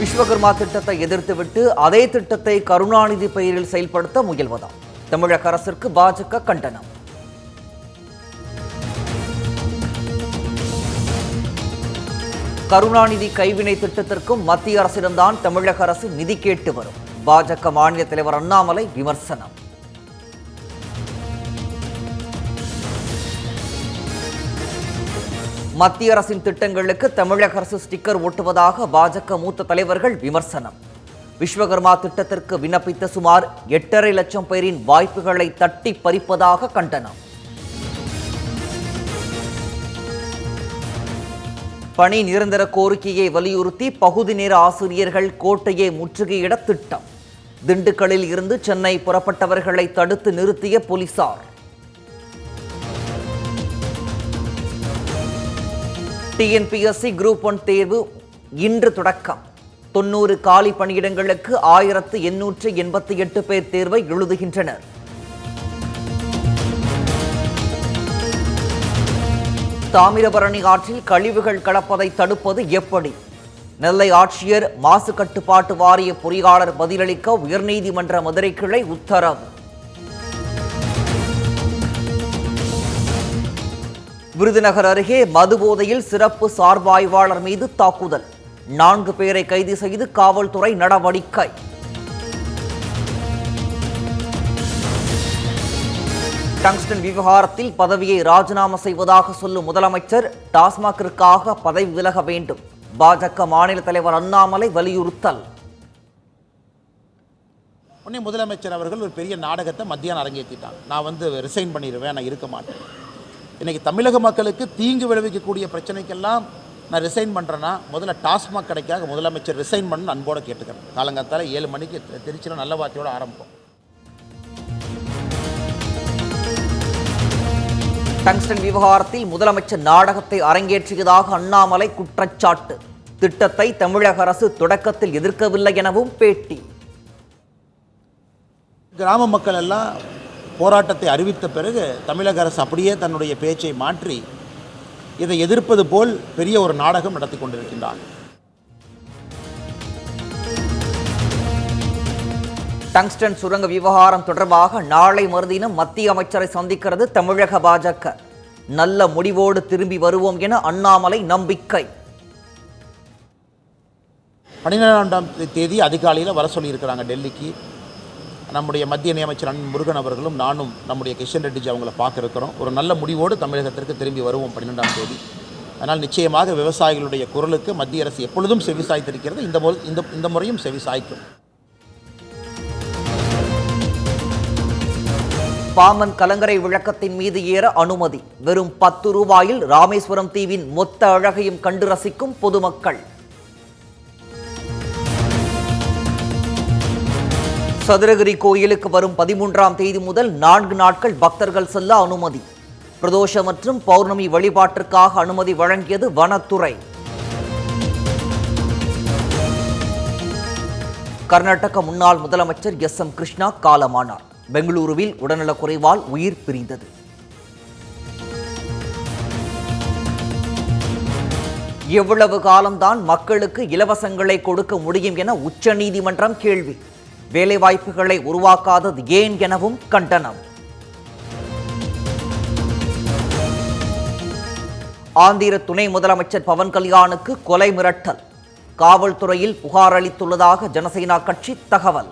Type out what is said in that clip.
விஸ்வகர்மா திட்டத்தை எதிர்த்துவிட்டு அதே திட்டத்தை கருணாநிதி பெயரில் செயல்படுத்த முயல்வதாம். தமிழக அரசிற்கு பாஜக கண்டனம். கருணாநிதி கைவினை திட்டத்திற்கும் மத்திய அரசிடம்தான் தமிழக அரசு நிதி கேட்டு வரும். பாஜக மாநில தலைவர் அண்ணாமலை விமர்சனம். மத்திய அரசின் திட்டங்களுக்கு தமிழக அரசு ஸ்டிக்கர் ஒட்டுவதாக பாஜக மூத்த தலைவர்கள் விமர்சனம். விஸ்வகர்மா திட்டத்திற்கு விண்ணப்பித்த சுமார் எட்டரை லட்சம் பேரின் வாய்ப்புகளை தட்டி பறிப்பதாக கண்டனம். பணி நிரந்தர கோரிக்கையை வலியுறுத்தி பகுதி நேர ஆசிரியர்கள் கோட்டையை முற்றுகையிட திட்டம். திண்டுக்கல்லில் இருந்து சென்னை புறப்பட்டவர்களை தடுத்து நிறுத்திய போலீசார். டிஎன்பிஎஸ்சி குரூப் ஒன் தேர்வு இன்று தொடக்கம். தொண்ணூறு காலி பணியிடங்களுக்கு ஆயிரத்து எண்ணூற்று எண்பத்தி எட்டு பேர் தேர்வை எழுதுகின்றனர். தாமிரபரணி ஆற்றில் கழிவுகள் கலப்பதை தடுப்பது எப்படி? நெல்லை ஆட்சியர் மாசு கட்டுப்பாட்டு வாரிய பொறியாளர் பதிலளிக்க உயர்நீதிமன்ற மதுரை கிளை உத்தரவு. விருதுநகர் அருகே மதுபோதையில் சிறப்பு சார்பாய்வாளர் மீது தாக்குதல். நான்கு பேரை கைது செய்து காவல்துறை நடவடிக்கை. டங்ஸ்டன் விவகாரத்தில் பதவியை ராஜினாமா செய்வதாக சொல்லும் முதலமைச்சர் டாஸ்மாகிற்காக பதவி விலக வேண்டும். பாஜக மாநில தலைவர் அண்ணாமலை வலியுறுத்தல். உடனே முதலமைச்சர் அவர்கள் ஒரு பெரிய நாடகத்தை மத்தியானம் அரங்கேற்றிட்டாங்க. நான் வந்து ரிசைன் பண்ணிடுவேன் நான் இருக்க மாட்டேன். இன்றைக்கி தமிழக மக்களுக்கு தீங்கு விளைவிக்கக்கூடிய பிரச்சனைக்கெல்லாம் நான் ரிசைன் பண்ணுறேன்னா முதல்ல டாஸ்மாக் கடைக்காக முதலமைச்சர் ரிசைன் பண்ணு அன்போடு கேட்டுக்கிறேன். காலங்காத்தால ஏழு மணிக்கு திருச்சியில் நல்ல வார்த்தையோட ஆரம்பிப்போம். டங்ஸ்டன் விவகாரத்தில் முதலமைச்சர் நாடகத்தை அரங்கேற்றியதாக அண்ணாமலை குற்றச்சாட்டு. திட்டத்தை தமிழக அரசு தொடக்கத்தில் எதிர்க்கவில்லை எனவும் பேட்டி. கிராம மக்கள் எல்லாம் போராட்டத்தை அறிவித்த பிறகு தமிழக அரசு அப்படியே தன்னுடைய பேச்சை மாற்றி இதை எதிர்ப்பது போல் பெரிய ஒரு நாடகம் நடத்தி கொண்டிருக்கின்றார் டங்ஸ்டன் சுரங்க விவகாரம் தொடர்பாக நாளை மறுதினம் மத்திய அமைச்சரை சந்திக்கிறது தமிழக பாஜக. நல்ல முடிவோடு திரும்பி வருவோம் என அண்ணாமலை நம்பிக்கை. பன்னிரெண்டாம் தேதி அதிகாலையில் வர சொல்லியிருக்கிறாங்க டெல்லிக்கு. நம்முடைய மத்திய இணையமைச்சர் அன் முருகன் அவர்களும் நானும் நம்முடைய கிஷன் ரெட்டிஜி அவங்கள பார்க்குறோம் ஒரு நல்ல முடிவோடு தமிழகத்திற்கு திரும்பி வருவோம் பன்னிரெண்டாம் தேதி. ஆனால் நிச்சயமாக விவசாயிகளுடைய குரலுக்கு மத்திய அரசு எப்பொழுதும் செவி சாய்த்திருக்கிறது. இந்த முறை இந்த இந்த முறையும் செவி சாய்க்கும். பாமன் கலங்கரை விளக்கத்தின் மீது ஏற அனுமதி. வெறும் பத்து ரூபாயில் ராமேஸ்வரம் தீவின் மொத்த அழகையும் கண்டு ரசிக்கும் பொதுமக்கள். சதுரகிரி கோயிலுக்கு வரும் பதிமூன்றாம் தேதி முதல் நான்கு நாட்கள் பக்தர்கள் செல்ல அனுமதி. பிரதோஷ மற்றும் பௌர்ணமி வழிபாட்டிற்காக அனுமதி வழங்கியது வனத்துறை. கர்நாடக முன்னாள் முதலமைச்சர் எஸ். எம். கிருஷ்ணா காலமானார். பெங்களூருவில் உடல்நலக்குறைவால் உயிர் பிரிந்தது. எவ்வளவு காலம்தான் மக்களுக்கு இலவசங்களை கொடுக்க முடியும் என உச்சநீதிமன்றம் கேள்வி. வேலைவாய்ப்புகளை உருவாக்காதது ஏன் எனவும் கண்டனம். ஆந்திர துணை முதலமைச்சர் பவன் கல்யாணுக்கு கொலை மிரட்டல். காவல்துறையில் புகார் அளித்துள்ளதாக ஜனசேனா கட்சி தகவல்.